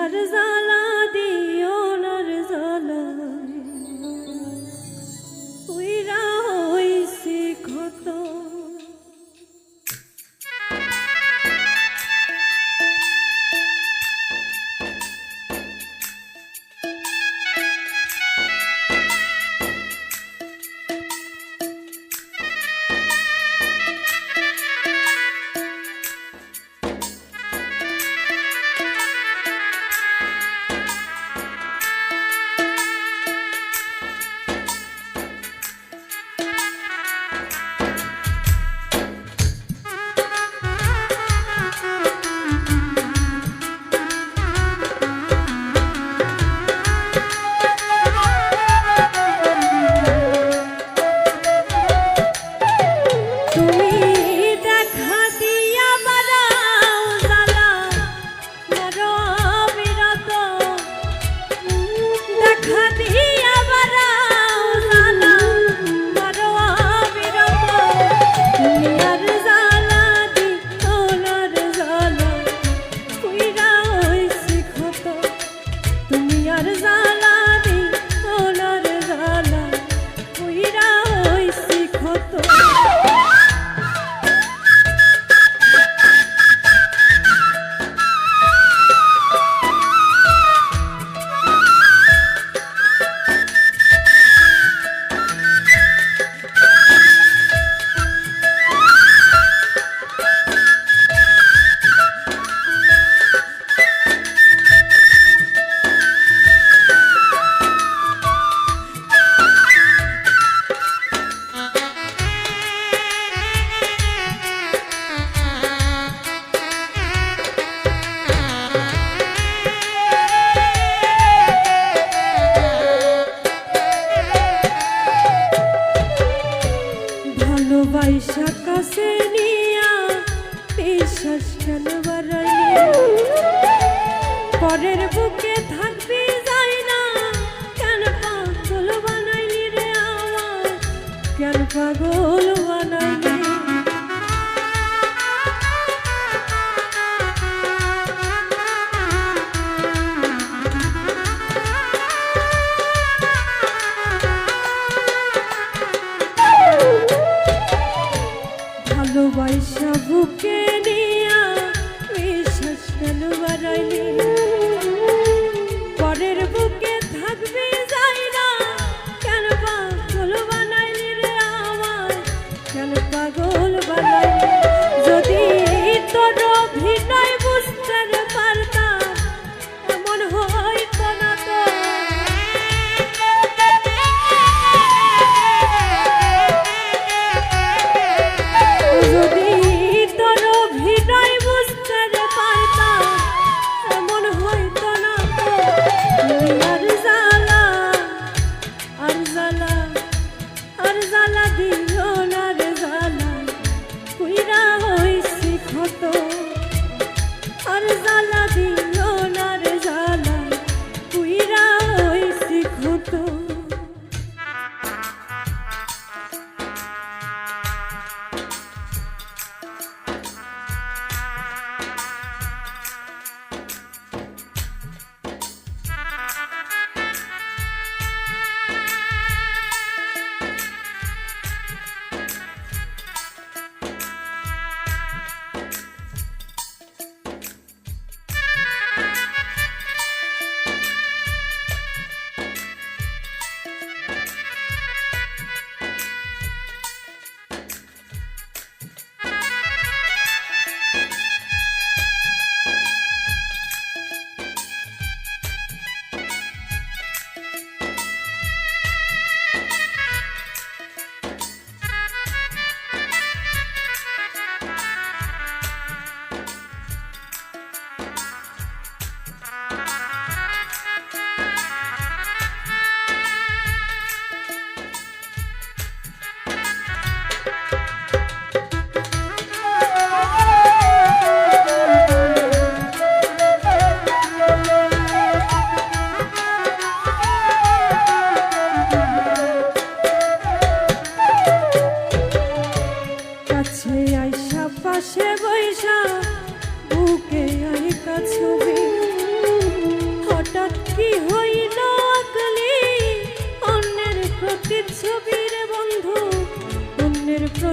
দিশার জ্বালা দিও নার জ্বালা। উইরা হইছে ক্ষত। দুনিয়ার জালা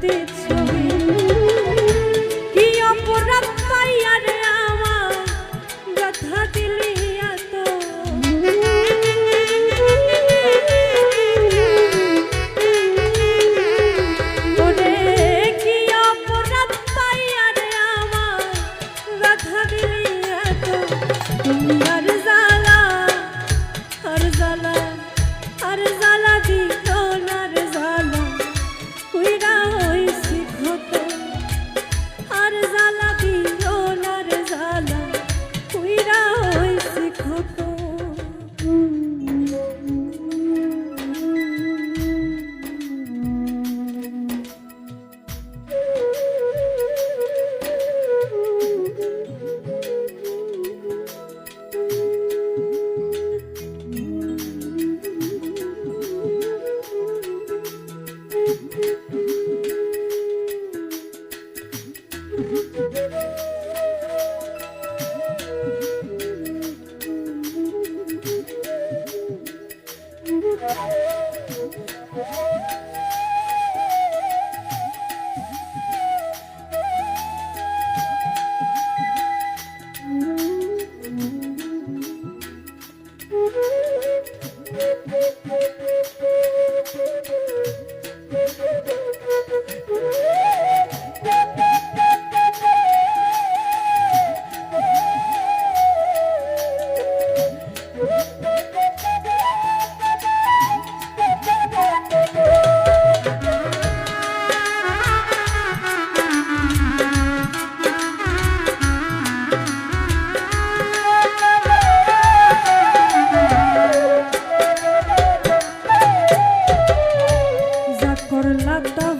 地。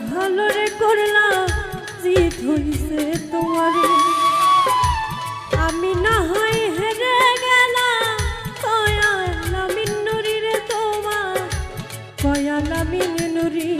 ভালো রে করলাম জিত হইছে তোমার? আমি না হয় হেরে গেলাম কয়াল আমি নুরি রে তোমার কয়াল আমি নুরি